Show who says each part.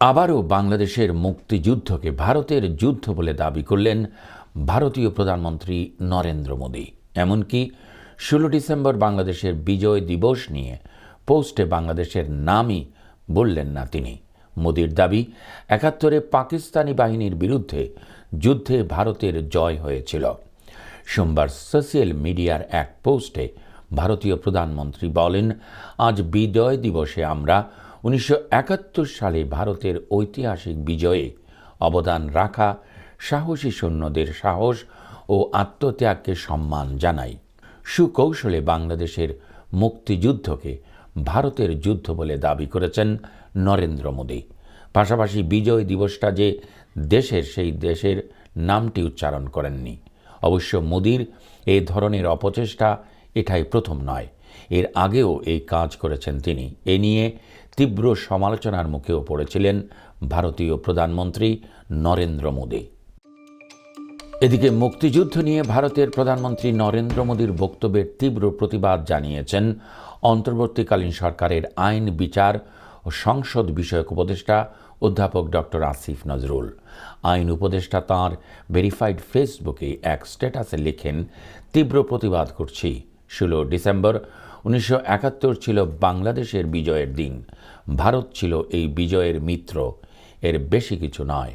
Speaker 1: আবারও বাংলাদেশের মুক্তিযুদ্ধকে ভারতের যুদ্ধ বলে দাবি করলেন ভারতীয় প্রধানমন্ত্রী নরেন্দ্র মোদী। এমনকি ষোলো ডিসেম্বর বাংলাদেশের বিজয় দিবস নিয়ে পোস্টে বাংলাদেশের নামই বললেন না তিনি। মোদীর দাবি, একাত্তরে পাকিস্তানি বাহিনীর বিরুদ্ধে যুদ্ধে ভারতের জয় হয়েছিল। সোমবার সোশ্যাল মিডিয়ার এক পোস্টে ভারতীয় প্রধানমন্ত্রী বলেন, আজ বিজয় দিবসে আমরা উনিশশো একাত্তর সালে ভারতের ঐতিহাসিক বিজয়ে অবদান রাখা সাহসী সৈন্যদের সাহস ও আত্মত্যাগকে সম্মান জানাই সুকৌশলে বাংলাদেশের মুক্তিযুদ্ধকে ভারতের যুদ্ধ বলে দাবি করেছেন নরেন্দ্র মোদী। পাশাপাশি বিজয় দিবসটা যে দেশের সেই দেশের নামটি উচ্চারণ করেননি। অবশ্য মোদির এই ধরনের অপচেষ্টা এটাই প্রথম নয়। এর আগেও এই কাজ করেছেন তিনি। এ নিয়ে তীব্র সমালোচনার মুখেও পড়েছিলেন ভারতীয় প্রধানমন্ত্রী নরেন্দ্র মোদী। এদিকে মুক্তিযুদ্ধ নিয়ে ভারতের প্রধানমন্ত্রী নরেন্দ্র মোদীর বক্তব্যের তীব্র প্রতিবাদ জানিয়েছেন অন্তর্বর্তীকালীন সরকারের আইন, বিচার ও সংসদ বিষয়ক উপদেষ্টা অধ্যাপক ডক্টর আসিফ নজরুল। আইন উপদেষ্টা তাঁর ভেরিফাইড ফেসবুকে এক স্ট্যাটাসে লেখেন, তীব্র প্রতিবাদ করছি। ষোলো ডিসেম্বর উনিশশো একাত্তর ছিল বাংলাদেশের বিজয়ের দিন। ভারত ছিল এই বিজয়ের মিত্র। এর বেশি কিছু নয়।